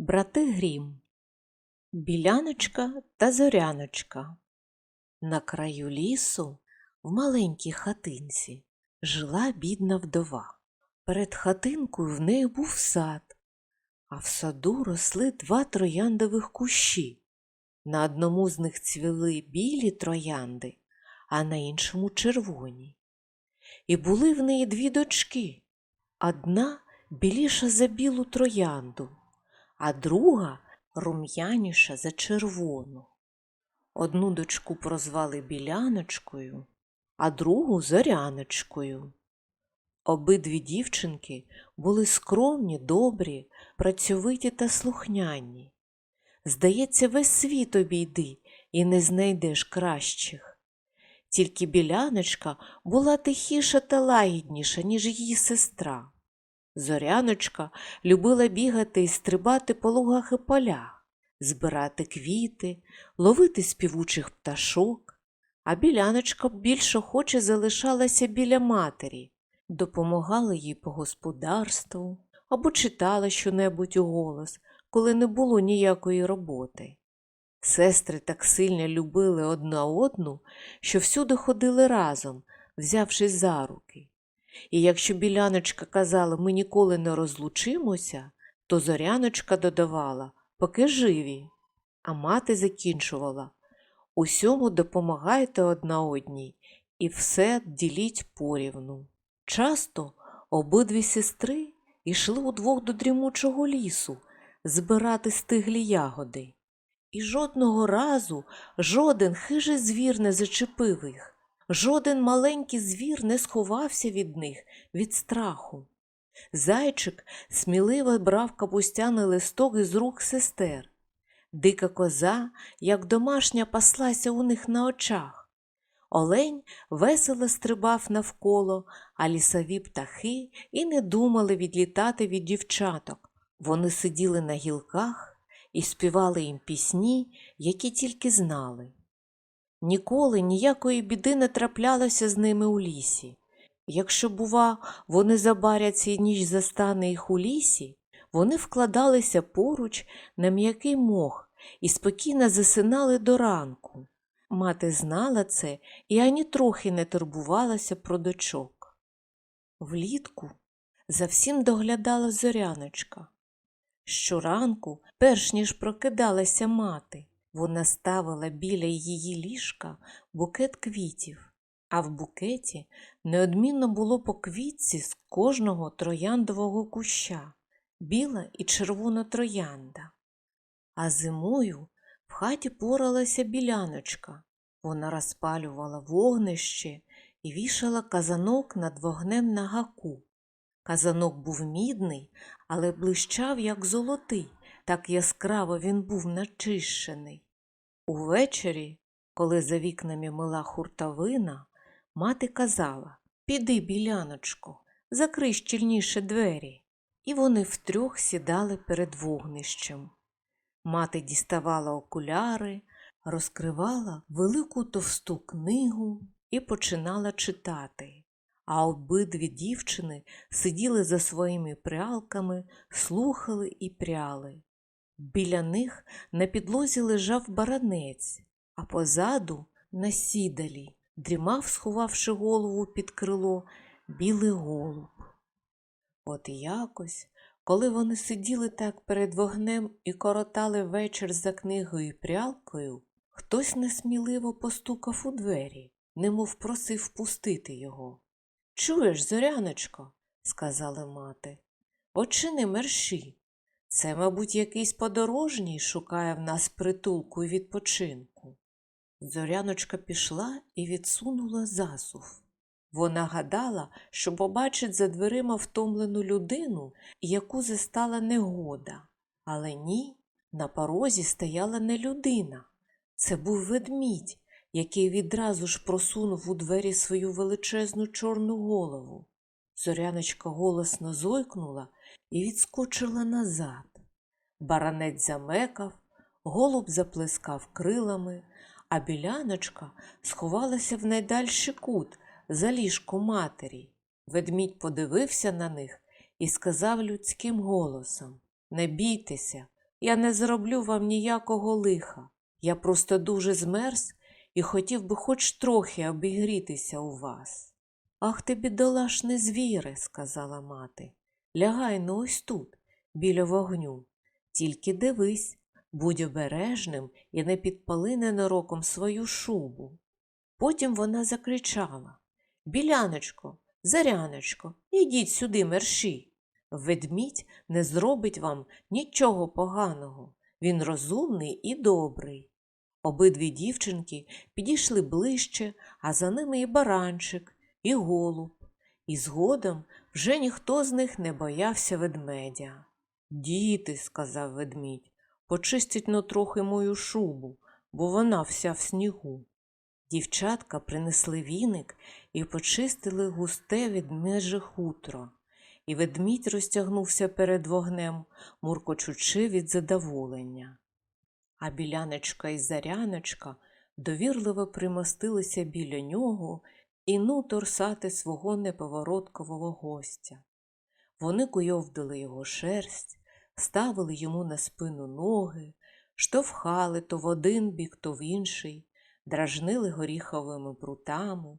Брати Грім Біляночка та зоряночка. На краю лісу, в маленькій хатинці, жила бідна вдова. Перед хатинкою в неї був сад, а в саду росли два трояндових кущі. На одному з них цвіли білі троянди, а на іншому червоні. І були в неї дві дочки. Одна біліша за білу троянду, а друга рум'яніша за червону. Одну дочку прозвали Біляночкою, а другу Зоряночкою. Обидві дівчинки були скромні, добрі, працьовиті та слухняні. Здається, весь світ обійди і не знайдеш кращих. Тільки біляночка була тихіша та лагідніша, ніж її сестра. Зоряночка любила бігати і стрибати по лугах і полях, збирати квіти, ловити співучих пташок, а біляночка більш охоче залишалася біля матері, допомагала їй по господарству або читала щонебудь у голос, коли не було ніякої роботи. Сестри так сильно любили одна одну, що всюди ходили разом, взявшись за руки. І якщо біляночка казала ми ніколи не розлучимося, то зоряночка додавала поки живі, а мати закінчувала усьому допомагайте одна одній і все діліть порівну. Часто обидві сестри йшли удвох до дрімучого лісу збирати стиглі ягоди. І жодного разу жоден хижий звір не зачепив їх, жоден маленький звір не сховався від них від страху. Зайчик сміливо брав капустяний листок із рук сестер. Дика коза, як домашня, паслася у них на очах. Олень весело стрибав навколо, а лісові птахи і не думали відлітати від дівчаток. Вони сиділи на гілках і співали їм пісні, які тільки знали. Ніколи ніякої біди не траплялося з ними у лісі. Якщо, бува, вони забаряться і ніч застане їх у лісі, вони вкладалися поруч на м'який мох і спокійно засинали до ранку. Мати знала це і ані трохи не турбувалася про дочок. Влітку за всім доглядала зоряночка. Щоранку, перш ніж прокидалася мати, вона ставила біля її ліжка букет квітів, а в букеті неодмінно було по квітці з кожного трояндового куща, біла і червона троянда. А зимою в хаті поралася біляночка. Вона розпалювала вогнище і вішала казанок над вогнем на гаку. Казанок був мідний, але блищав, як золотий, так яскраво він був начищений. Увечері, коли за вікнами мила хуртовина, мати казала Піди, біляночко, закрий щільніше двері. І вони втрьох сідали перед вогнищем. Мати діставала окуляри, розкривала велику товсту книгу і починала читати а обидві дівчини сиділи за своїми прялками, слухали і пряли. Біля них на підлозі лежав баранець, а позаду, на сідалі, дрімав, сховавши голову під крило, білий голуб. От якось, коли вони сиділи так перед вогнем і коротали вечір за книгою і прялкою, хтось несміливо постукав у двері, немов просив впустити його. Чуєш, зоряночко, сказала мати, очини мерші. Це, мабуть, якийсь подорожній шукає в нас притулку і відпочинку. Зоряночка пішла і відсунула засув. Вона гадала, що побачить за дверима втомлену людину, яку застала негода. Але ні, на порозі стояла не людина. Це був ведмідь, який відразу ж просунув у двері свою величезну чорну голову. Зоряночка голосно зойкнула і відскочила назад. Баранець замекав, голуб заплескав крилами, а біляночка сховалася в найдальший кут за ліжко матері. Ведмідь подивився на них і сказав людським голосом Не бійтеся, Я не зроблю вам ніякого лиха. Я просто дуже змерз і хотів би хоч трохи обігрітися у вас. Ах ти, бідолашний звіре, сказала мати. Лягай ну ось тут, біля вогню. Тільки дивись, будь обережним і не підпали ненароком свою шубу. Потім вона закричала Біляночко, заряночко, ідіть сюди мерші. Ведмідь не зробить вам нічого поганого. Він розумний і добрий. Обидві дівчинки підійшли ближче, а за ними і баранчик, і голуб. І згодом вже ніхто з них не боявся ведмедя. Діти, сказав ведмідь, почистіть но трохи мою шубу, бо вона вся в снігу. Дівчатка принесли віник і почистили густе ведмеже хутро. І ведмідь розтягнувся перед вогнем, муркочучи від задоволення. А біляночка і заряночка довірливо примостилися біля нього і ну торсати свого неповороткового гостя. Вони куйовдили його шерсть, ставили йому на спину ноги, штовхали то в один бік, то в інший, дражнили горіховими прутами,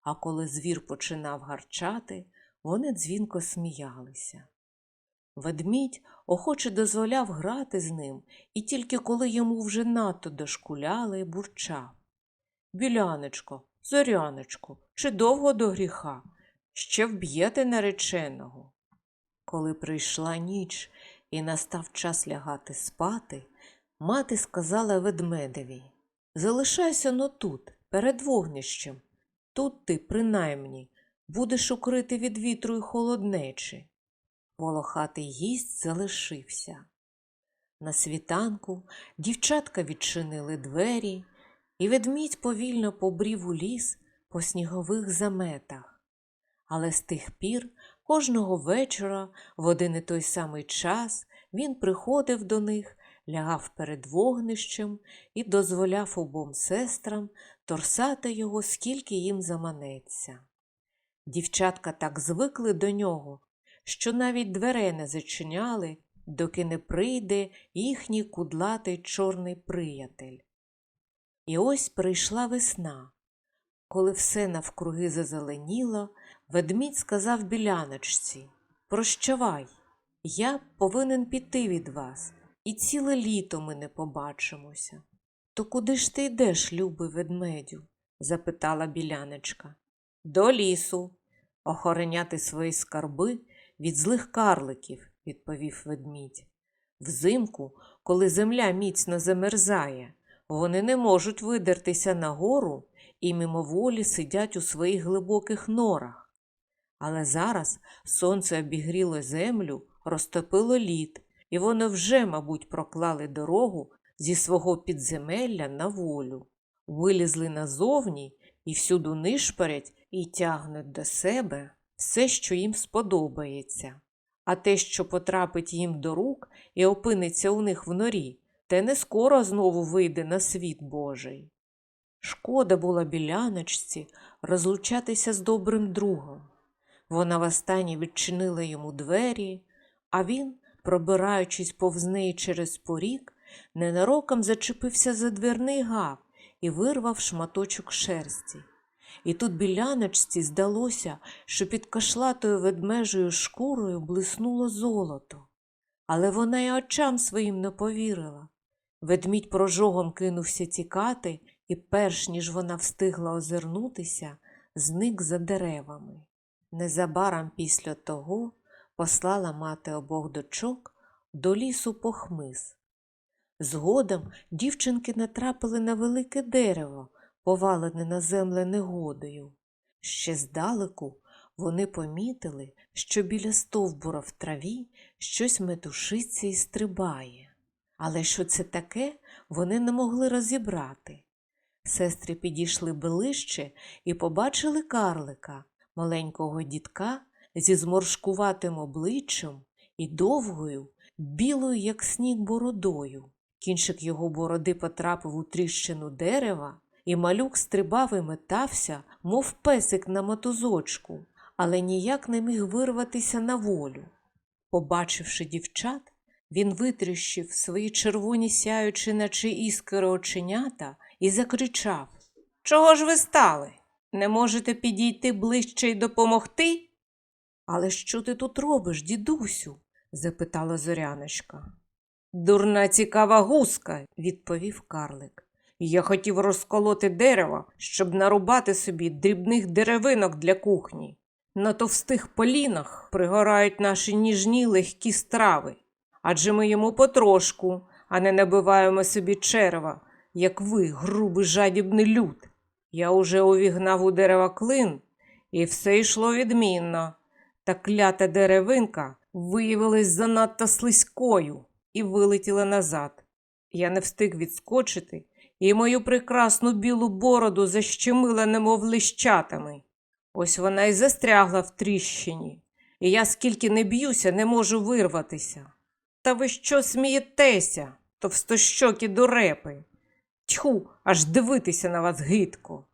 а коли звір починав гарчати, вони дзвінко сміялися. Ведмідь охоче дозволяв грати з ним, і тільки коли йому вже надто дошкуляли, бурчав. Біляночко, зоряночко, чи довго до гріха? Ще вб'єте нареченого. Коли прийшла ніч і настав час лягати спати, мати сказала ведмедеві Залишайся но тут, перед вогнищем. Тут ти, принаймні, будеш укрити від вітру й холоднечі. Волохатий гість залишився. На світанку дівчатка відчинили двері, і ведмідь повільно побрів у ліс по снігових заметах. Але з тих пір кожного вечора в один і той самий час він приходив до них, лягав перед вогнищем і дозволяв обом сестрам торсати його, скільки їм заманеться. Дівчатка так звикли до нього, що навіть дверей не зачиняли, доки не прийде їхній кудлатий чорний приятель. І ось прийшла весна. Коли все навкруги зазеленіло, ведмідь сказав біляночці Прощавай, я повинен піти від вас, і ціле літо ми не побачимося. То куди ж ти йдеш, любий ведмедю? запитала біляночка. До лісу, охороняти свої скарби від злих карликів, відповів ведмідь. Взимку, коли земля міцно замерзає, вони не можуть видертися нагору і мимоволі сидять у своїх глибоких норах. Але зараз сонце обігріло землю, розтопило лід, і воно вже, мабуть, проклали дорогу зі свого підземелля на волю. Вилізли назовні і всюду нишпорять і тягнуть до себе все, що їм сподобається. А те, що потрапить їм до рук і опиниться у них в норі, те не скоро знову вийде на світ Божий. Шкода була біляночці розлучатися з добрим другом. Вона востаннє відчинила йому двері, а він, пробираючись повз неї через поріг, ненароком зачепився за двірний гав і вирвав шматочок шерсті. І тут біляночці здалося, що під кашлатою ведмежою шкурою блиснуло золото. Але вона й очам своїм не повірила. Ведмідь прожогом кинувся тікати, і, перш ніж вона встигла озирнутися, зник за деревами. Незабаром після того послала мати обох дочок до лісу по хмиз. Згодом дівчинки натрапили на велике дерево, повалене на земле негодою. Ще здалеку вони помітили, що біля стовбура в траві щось метушиться і стрибає. Але що це таке, вони не могли розібрати. Сестри підійшли ближче і побачили карлика, маленького дітка зі зморшкуватим обличчям і довгою, білою, як сніг, бородою. Кінчик його бороди потрапив у тріщину дерева, і малюк стрибав і метався, мов песик на мотузочку, але ніяк не міг вирватися на волю. Побачивши дівчат, Він витріщив свої червоні сяючі, наче іскри оченята, і закричав Чого ж ви стали? Не можете підійти ближче й допомогти? Але що ти тут робиш, дідусю? запитала зоряночка. Дурна цікава гуска, відповів карлик. Я хотів розколоти дерево, щоб нарубати собі дрібних деревинок для кухні. На товстих полінах пригорають наші ніжні легкі страви, адже ми йому потрошку, а не набиваємо собі черва, як ви, грубий жадібний люд. Я уже увігнав у дерева клин, і все йшло відмінно. Та клята деревинка виявилась занадто слизькою і вилетіла назад. Я не встиг відскочити, і мою прекрасну білу бороду защемила, немов лищатами. Ось вона й застрягла в тріщині, і я скільки не б'юся, не можу вирватися. Та ви що смієтеся, товстощокі дурепи? Тьху, аж дивитися на вас гидко.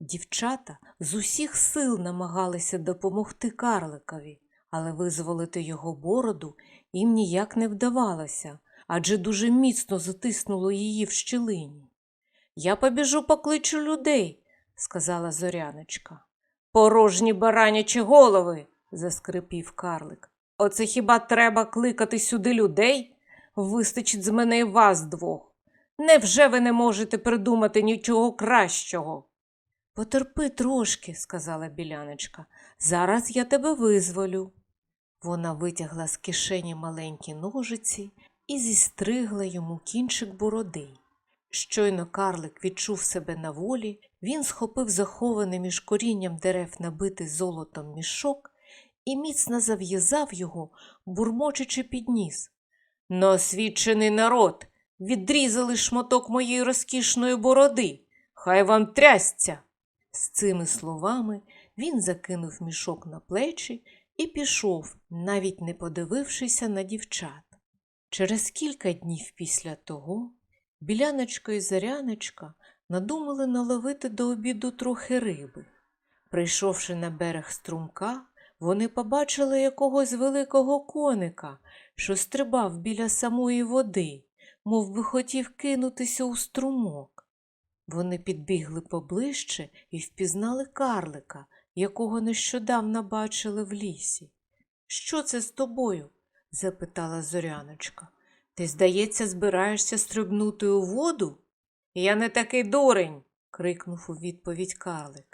Дівчата з усіх сил намагалися допомогти карликові, але визволити його бороду їм ніяк не вдавалося, адже дуже міцно затиснуло її в щілині. Я побіжу покличу людей, сказала зоряночка. Порожні баранячі голови, заскрипів карлик. Оце хіба треба кликати сюди людей? Вистачить з мене і вас двох. Невже ви не можете придумати нічого кращого? Потерпи трошки, сказала біляночка. Зараз я тебе визволю. Вона витягла з кишені маленькі ножиці і зістригла йому кінчик бороди. Щойно карлик відчув себе на волі, він схопив захований між корінням дерев набитий золотом мішок і міцно зав'язав його, бурмочучи під ніс. Неосвічений народ, відрізали шматок моєї розкішної бороди. Хай вам трясця. З цими словами він закинув мішок на плечі і пішов, навіть не подивившися на дівчат. Через кілька днів після того біляночка і заряночка надумали наловити до обіду трохи риби. Прийшовши на берег струмка, вони побачили якогось великого коника, що стрибав біля самої води, мов би хотів кинутися у струмок. Вони підбігли поближче і впізнали карлика, якого нещодавно бачили в лісі. Що це з тобою? запитала зоряночка. Ти, здається, збираєшся стрибнути у воду? Я не такий дурень, крикнув у відповідь карлик.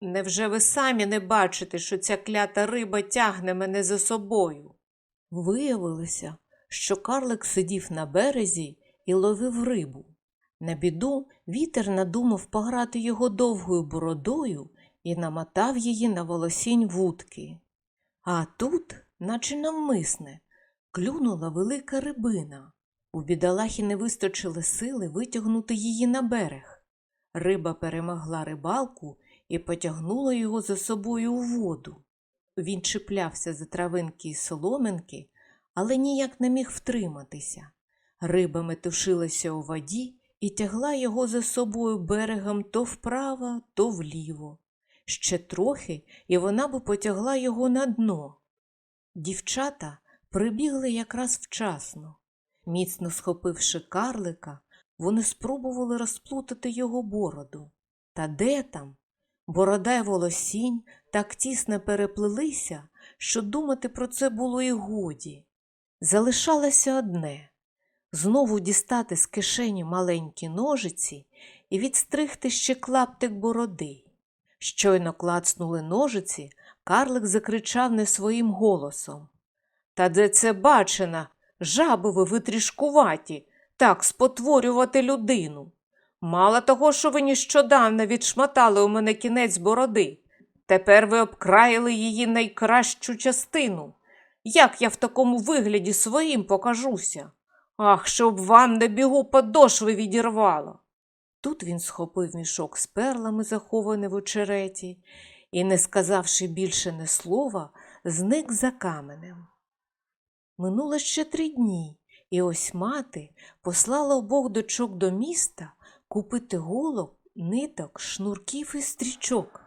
Невже ви самі не бачите, що ця клята риба тягне мене за собою? Виявилося, що карлик сидів на березі і ловив рибу. На біду вітер надумав пограти його довгою бородою і намотав її на волосінь вудки. А тут, наче навмисне, клюнула велика рибина. У бідолахі не вистачило сили витягнути її на берег. Риба перемогла рибалку і потягнула його за собою у воду. Він чіплявся за травинки й соломинки, але ніяк не міг втриматися. Риба метушилася у воді і тягла його за собою берегом то вправо, то вліво. Ще трохи, і вона би потягла його на дно. Дівчата прибігли якраз вчасно. Міцно схопивши карлика, вони спробували розплутати його бороду. Та де там? Борода й волосінь так тісно переплелися, що думати про це було і годі. Залишалося одне знову дістати з кишені маленькі ножиці і відстригти ще клаптик бороди. Щойно клацнули ножиці, карлик закричав не своїм голосом. Та де це бачено, жаби ви витрішкуваті, так спотворювати людину. Мало того, що ви нещодавно відшматали у мене кінець бороди, тепер ви обкраїли її найкращу частину. Як я в такому вигляді своїм покажуся? Ах, щоб вам на бігу подошви відірвало. Тут він схопив мішок з перлами, захований в очереті, і, не сказавши більше не слова, зник за каменем. Минуло ще три дні, і ось мати послала обох дочок до міста купити голок, ниток, шнурків і стрічок.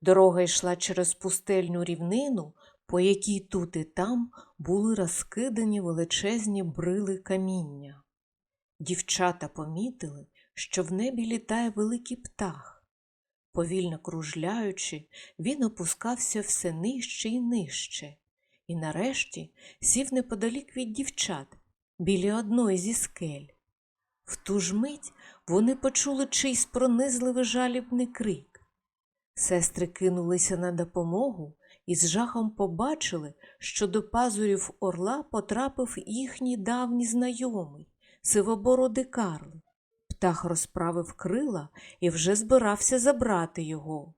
Дорога йшла через пустельну рівнину, по якій тут і там були розкидані величезні брили каміння. Дівчата помітили, що в небі літає великий птах. Повільно кружляючи, він опускався все нижче і нижче, і нарешті сів неподалік від дівчат біля одної зі скель. В ту ж мить вони почули чийсь пронизливий жалібний крик. Сестри кинулися на допомогу і з жахом побачили, що до пазурів орла потрапив їхній давній знайомий, сивобородий Карл. Птах розправив крила і вже збирався забрати його.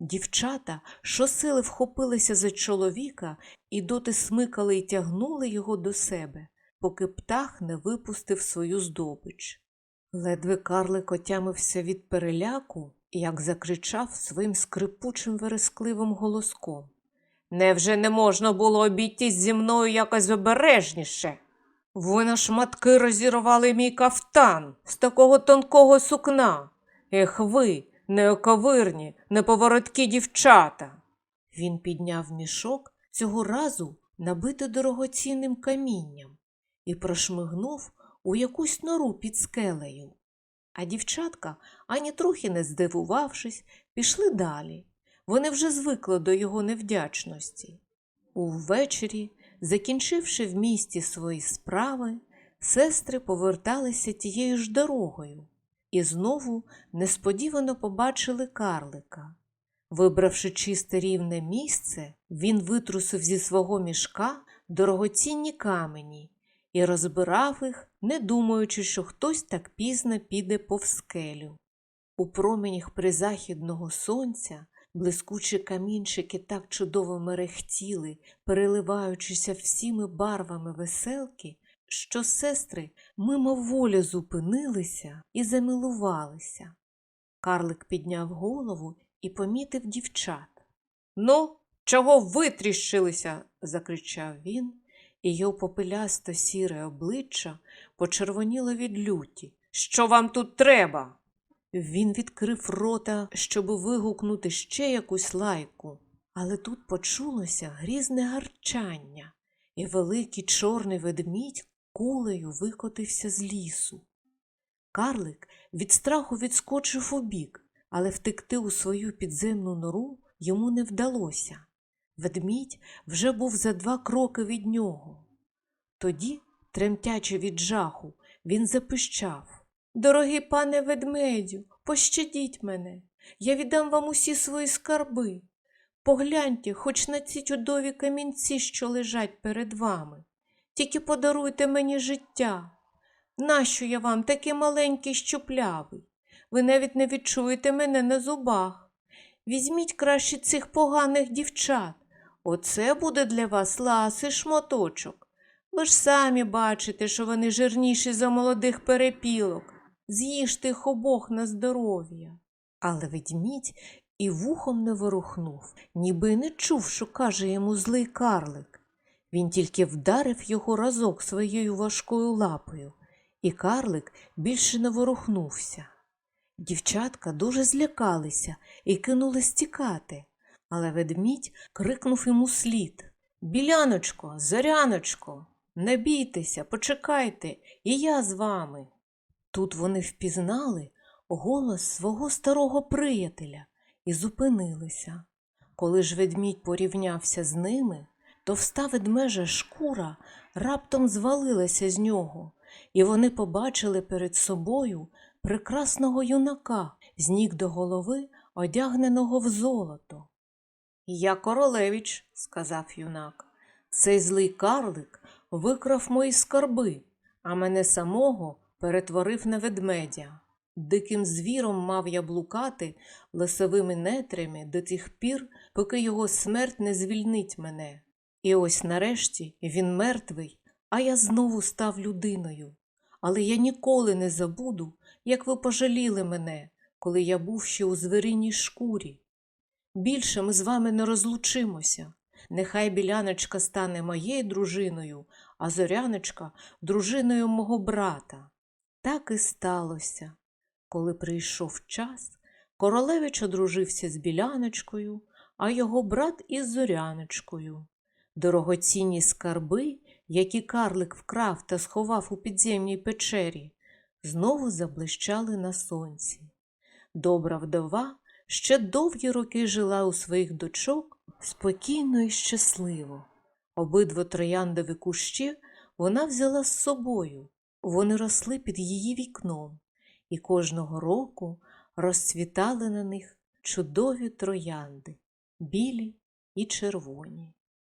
Дівчата щосили вхопилися за чоловіка і доти смикали й тягнули його до себе, поки птах не випустив свою здобич. Ледве карлик отямився від переляку, як закричав своїм скрипучим верескливим голоском. Невже не можна було обійтись зі мною якось обережніше? Ви на шматки розірвали мій кафтан з такого тонкого сукна. Ех ви, неоковирні, неповороткі дівчата. Він підняв мішок цього разу набитий дорогоцінним камінням і прошмигнув у якусь нору під скелею. А дівчатка, ані трохи не здивувавшись, пішли далі. Вони вже звикли до його невдячності. Увечері, закінчивши в місті свої справи, сестри поверталися тією ж дорогою і знову несподівано побачили карлика. Вибравши чисте рівне місце, він витрусив зі свого мішка дорогоцінні камені і розбирав їх, не думаючи, що хтось так пізно піде повз скелю. У променях призахідного сонця блискучі камінчики так чудово мерехтіли, переливаючися всіми барвами веселки, що сестри мимоволі зупинилися і замилувалися. Карлик підняв голову і помітив дівчат. Ну, чого витріщилися? закричав він, і його попелясто сіре обличчя почервоніло від люті. Що вам тут треба? Він відкрив рота, щоб вигукнути ще якусь лайку, але тут почулося грізне гарчання, і великий чорний ведмідь кулею викотився з лісу. Карлик від страху відскочив убік, але втекти у свою підземну нору йому не вдалося. Ведмідь вже був за два кроки від нього. Тоді, тремтячи від жаху, він запищав Дорогий пане ведмедю, пощадіть мене, я віддам вам усі свої скарби. Погляньте хоч на ці чудові камінці, що лежать перед вами. Тільки подаруйте мені життя. Нащо я вам такий маленький щуплявий? Ви навіть не відчуєте мене на зубах. Візьміть краще цих поганих дівчат. Оце буде для вас ласий шмоточок. Ви ж самі бачите, що вони жирніші за молодих перепілок. З'їжте їх обох на здоров'я. Але ведмідь і вухом не ворухнув, ніби не чув, що каже йому злий карлик. Він тільки вдарив його разок своєю важкою лапою, і карлик більше не ворухнувся. Дівчатка дуже злякалися і кинулись тікати, але ведмідь крикнув йому слід Біляночко, зоряночко, не бійтеся, почекайте, і я з вами. Тут вони впізнали голос свого старого приятеля і зупинилися. Коли ж ведмідь порівнявся з ними, товста ведмежа шкура раптом звалилася з нього, і вони побачили перед собою прекрасного юнака з ніг до голови, одягненого в золото. Я королевич, сказав юнак, цей злий карлик викрав мої скарби, а мене самого перетворив на ведмедя. Диким звіром мав я блукати лисовими нетрями до тих пір, поки його смерть не звільнить мене. І ось нарешті він мертвий, а я знову став людиною. Але я ніколи не забуду, як ви пожаліли мене, коли я був ще у звіриній шкурі. Більше ми з вами не розлучимося. Нехай біляночка стане моєю дружиною, а зоряночка дружиною мого брата. Так і сталося. Коли прийшов час, королевич одружився з біляночкою, а його брат із зоряночкою. Дорогоцінні скарби, які карлик вкрав та сховав у підземній печері, знову заблищали на сонці. Добра вдова ще довгі роки жила у своїх дочок спокійно і щасливо. Обидва трояндові кущі вона взяла з собою. Вони росли під її вікном, і кожного року розцвітали на них чудові троянди, білі і червоні.